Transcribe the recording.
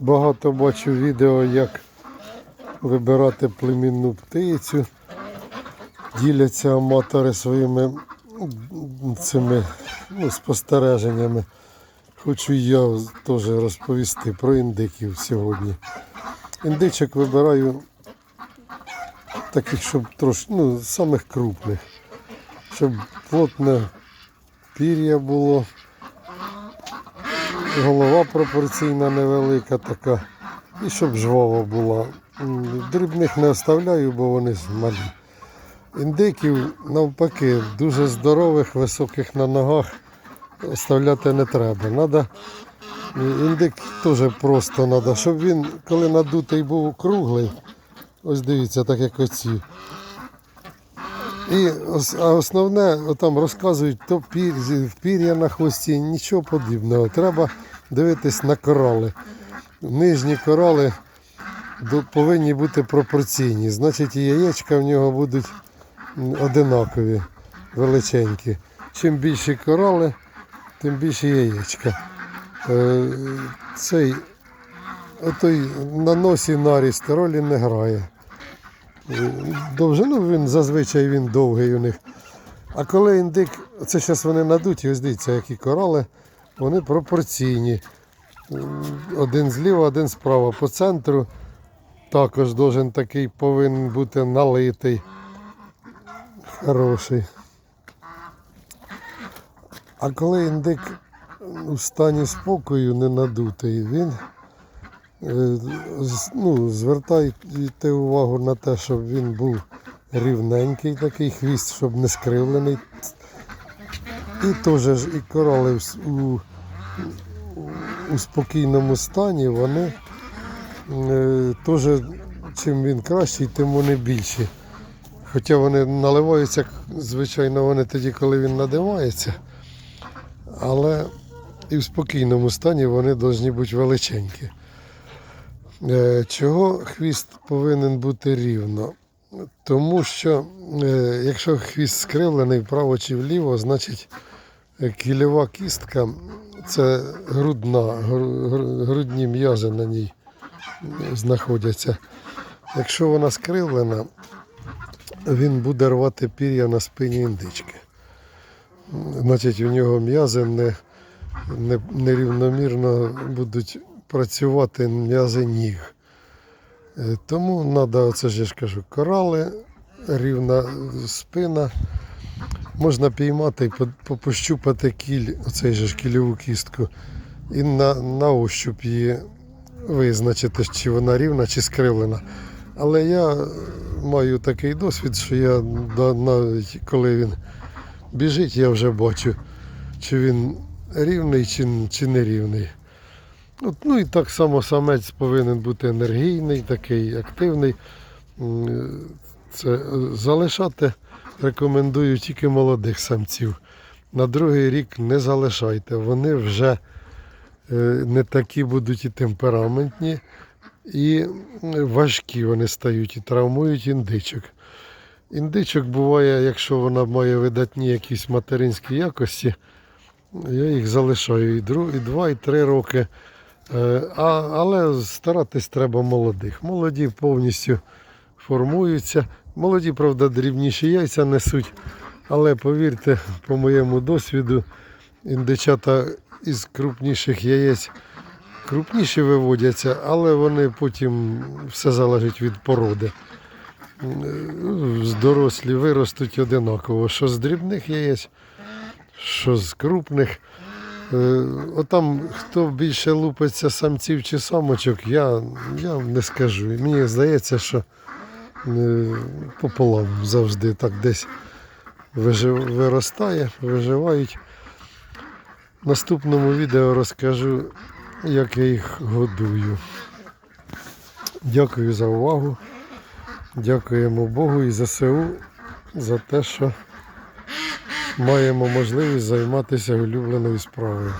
Багато бачу відео, як вибирати племінну птицю. Діляться аматори своїми цими ну, спостереженнями. Хочу я теж розповісти про індиків сьогодні. Індичок вибираю таких, щоб трошки, ну, самих крупних, щоб плотне пір'я було, голова пропорційна невелика така, і щоб жвава була. Дрібних не оставляю, бо вони малі. Індиків навпаки, дуже здорових, високих на ногах оставляти не треба. Надо, індик теж просто треба, щоб він, коли надутий був круглий, ось дивіться, так як оці. І основне, там розказують, то пір, пір'я на хвості, нічого подібного. Треба дивитись на корали. Нижні корали повинні бути пропорційні. Значить, і яєчка в нього будуть одинакові, величенькі. Чим більші корали, тим більше яєчка. Е, Цей отой на носі наріст ролі не грає. Довжину він зазвичай він довгий у них. А коли індик, це зараз вони надуті, ось дивіться, які корали, вони пропорційні. Один зліва, один справа. По центру також должен такий повинен бути налитий. Хороший. А коли індик у стані спокою не надутий, він ну, звертайте увагу на те, щоб він був рівненький такий хвіст, щоб не скривлений. І теж ж і корали в у, у спокійному стані, вони е, теж чим він кращий, тим вони більші. Хоча вони наливаються, звичайно, вони тоді, коли він надивається. Але і в спокійному стані вони повинні бути величенькі. Е, Чого хвіст повинен бути рівно? Тому що е, якщо хвіст скривлений вправо чи вліво, значить е, кільова кістка це грудна, гру- гру- грудні м'язи на ній знаходяться. Якщо вона скривлена, він буде рвати пір'я на спині індички. Значить, у нього м'язи не, не, нерівномірно будуть працювати м'язи ніг. Е, Тому треба, оце ж я ж кажу, корали, рівна спина. Можна піймати і по- по- пощупати кіль, оцей же ж кільову кістку, і на, на ощуп її визначити, чи вона рівна, чи скривлена. Але я маю такий досвід, що я навіть коли він біжить, я вже бачу, чи він рівний, чи, чи не рівний. От, ну і так само самець повинен бути енергійний, такий активний. Це е, залишати рекомендую тільки молодих самців. На другий рік не залишайте. Вони вже е, не такі будуть і темпераментні, і важкі вони стають і травмують індичок. Індичок буває, якщо вона має видатні якісь материнські якості, я їх залишаю і два, і три роки. Е, А, але старатись треба молодих. Молоді повністю формуються. Молоді, правда, дрібніші яйця несуть. Але повірте, по моєму досвіду, індичата із крупніших яєць крупніші виводяться, але вони потім все залежить від породи. Дорослі виростуть одинаково, що з дрібних яєць, що з крупних. Е, Отам хто більше лупиться самців чи самочок, я, я не скажу. Мені здається, що е, пополам завжди так десь виростає, виживають. В наступному відео розкажу, як я їх годую. Дякую за увагу. Дякуємо Богу і ЗСУ за те, що маємо можливість займатися улюбленою справою.